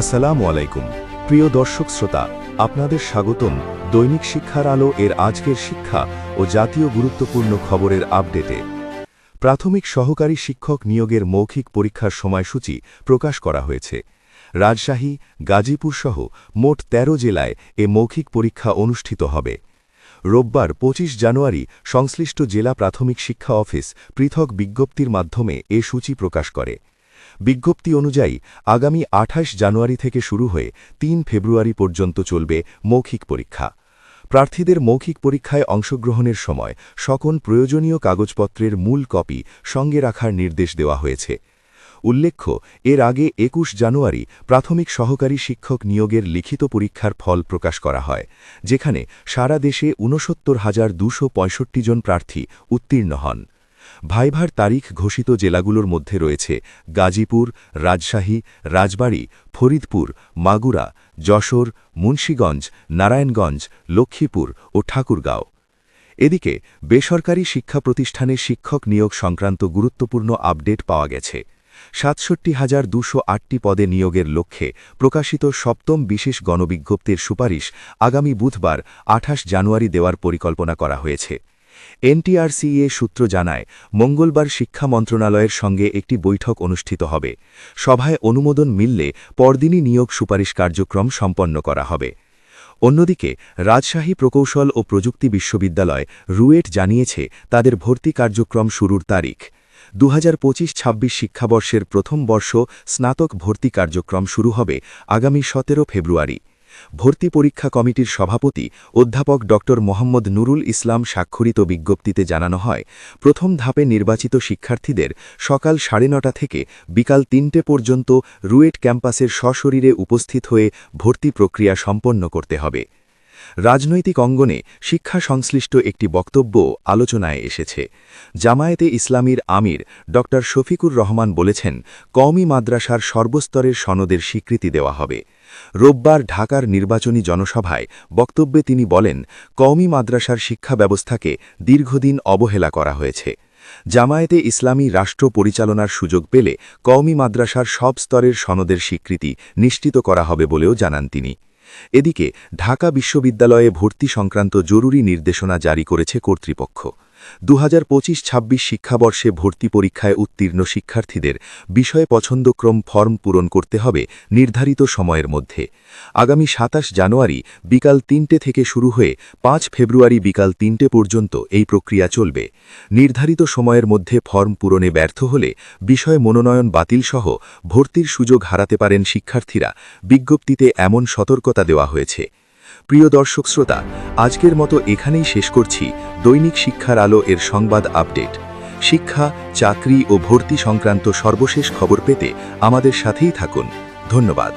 আসসালামু আলাইকুম। প্রিয় দর্শক শ্রোতা, আপনাদের স্বাগতম দৈনিক শিক্ষার আলো এর আজকের শিক্ষা ও জাতীয় গুরুত্বপূর্ণ খবরের আপডেটে। প্রাথমিক সহকারী শিক্ষক নিয়োগের মৌখিক পরীক্ষার সময়সূচি প্রকাশ করা হয়েছে। রাজশাহী, গাজীপুর সহ মোট ১৩ জেলায় এ মৌখিক পরীক্ষা অনুষ্ঠিত হবে। রোববার ২৫ জানুয়ারি সংশ্লিষ্ট জেলা প্রাথমিক শিক্ষা অফিস পৃথক বিজ্ঞপ্তির মাধ্যমে এ সূচি প্রকাশ করে। বিজ্ঞপ্তি অনুযায়ী আগামী ২৮ জানুয়ারি থেকে শুরু হয়ে তিন ফেব্রুয়ারি পর্যন্ত চলবে মৌখিক পরীক্ষা। প্রার্থীদের মৌখিক পরীক্ষায় অংশগ্রহণের সময় সকল প্রয়োজনীয় কাগজপত্রের মূল কপি সঙ্গে রাখার নির্দেশ দেওয়া হয়েছে। উল্লেখ্য, এর আগে একুশ জানুয়ারি প্রাথমিক সহকারী শিক্ষক নিয়োগের লিখিত পরীক্ষার ফল প্রকাশ করা হয়, যেখানে সারা দেশে ঊনসত্তর হাজার দুশো জন প্রার্থী উত্তীর্ণ হন। ভাইভার তারিখ ঘোষিত জেলাগুলোর মধ্যে রয়েছে গাজীপুর, রাজশাহী, রাজবাড়ী, ফরিদপুর, মাগুরা, যশোর, মুন্সীগঞ্জ, নারায়ণগঞ্জ, লক্ষ্মীপুর ও ঠাকুরগাঁও। এদিকে বেসরকারি শিক্ষা প্রতিষ্ঠানে শিক্ষক নিয়োগ সংক্রান্ত গুরুত্বপূর্ণ আপডেট পাওয়া গেছে। সাতষট্টি হাজার দুশো আটটি পদে নিয়োগের লক্ষ্যে প্রকাশিত সপ্তম বিশেষ গণবিজ্ঞপ্তির সুপারিশ আগামী বুধবার, আঠাশ জানুয়ারি দেওয়ার পরিকল্পনা করা হয়েছে। এনটিআরসিএ সূত্র জানায়, মঙ্গলবার শিক্ষা মন্ত্রণালয়ের সঙ্গে একটি বৈঠক অনুষ্ঠিত হবে। সভায় অনুমোদন মিললে পরদিনই নিয়োগ সুপারিশ কার্যক্রম সম্পন্ন করা হবে। অন্যদিকে, রাজশাহী প্রকৌশল ও প্রযুক্তি বিশ্ববিদ্যালয় রুয়েট জানিয়েছে, তাদের ভর্তি কার্যক্রম শুরুর তারিখ। দু হাজার পঁচিশ ছাব্বিশ শিক্ষাবর্ষের প্রথম বর্ষ স্নাতক ভর্তি কার্যক্রম শুরু হবে আগামী সতেরো ফেব্রুয়ারি। ভর্তি পরীক্ষা কমিটির সভাপতি অধ্যাপক ড. মোহাম্মদ নুরুল ইসলাম স্বাক্ষরিত বিজ্ঞপ্তিতে জানানো হয়, প্রথম ধাপে নির্বাচিত শিক্ষার্থীদের সকাল সাড়ে নটা থেকে বিকাল তিনটে পর্যন্ত রুয়েট ক্যাম্পাসের সশরীরে উপস্থিত হয়ে ভর্তি প্রক্রিয়া সম্পন্ন করতে হবে। রাজনৈতিক অঙ্গনে শিক্ষা সংশ্লিষ্ট একটি বক্তব্য আলোচনায় এসেছে। জামায়াতে ইসলামীর আমির ড. শফিকুর রহমান বলেছেন, কওমি মাদ্রাসার সর্বস্তরের সনদের স্বীকৃতি দেওয়া হবে। রোববার ঢাকার নির্বাচনী জনসভায় বক্তব্যে তিনি বলেন, কওমি মাদ্রাসার শিক্ষা ব্যবস্থাকে দীর্ঘদিন অবহেলা করা হয়েছে। জামায়াতে ইসলামী রাষ্ট্র পরিচালনার সুযোগ পেলে কওমি মাদ্রাসার সব স্তরের সনদের স্বীকৃতি নিশ্চিত করা হবে বলেও জানান তিনি। এদিকে ঢাকা বিশ্ববিদ্যালয়ে ভর্তি সংক্রান্ত জরুরি নির্দেশনা জারি করেছে কর্তৃপক্ষ। দু হাজার পঁচিশ ছাব্বিশ শিক্ষাবর্ষে ভর্তি পরীক্ষায় উত্তীর্ণ শিক্ষার্থীদের বিষয় পছন্দক্রম ফর্ম পূরণ করতে হবে নির্ধারিত সময়ের মধ্যে। আগামী সাতাশ জানুয়ারি বিকাল তিনটে থেকে শুরু হয়ে পাঁচ ফেব্রুয়ারি বিকাল তিনটে পর্যন্ত এই প্রক্রিয়া চলবে। নির্ধারিত সময়ের মধ্যে ফর্ম পূরণে ব্যর্থ হলে বিষয় মনোনয়ন বাতিলসহ ভর্তির সুযোগ হারাতে পারেন শিক্ষার্থীরা। বিজ্ঞপ্তিতে এমন সতর্কতা দেওয়া হয়েছে। প্রিয় দর্শক শ্রোতা, আজকের মতো এখানেই শেষ করছি। দৈনিক শিক্ষার আলো এর সংবাদ আপডেট। শিক্ষা, চাকরি ও ভর্তি সংক্রান্ত সর্বশেষ খবর পেতে আমাদের সাথেই থাকুন। ধন্যবাদ।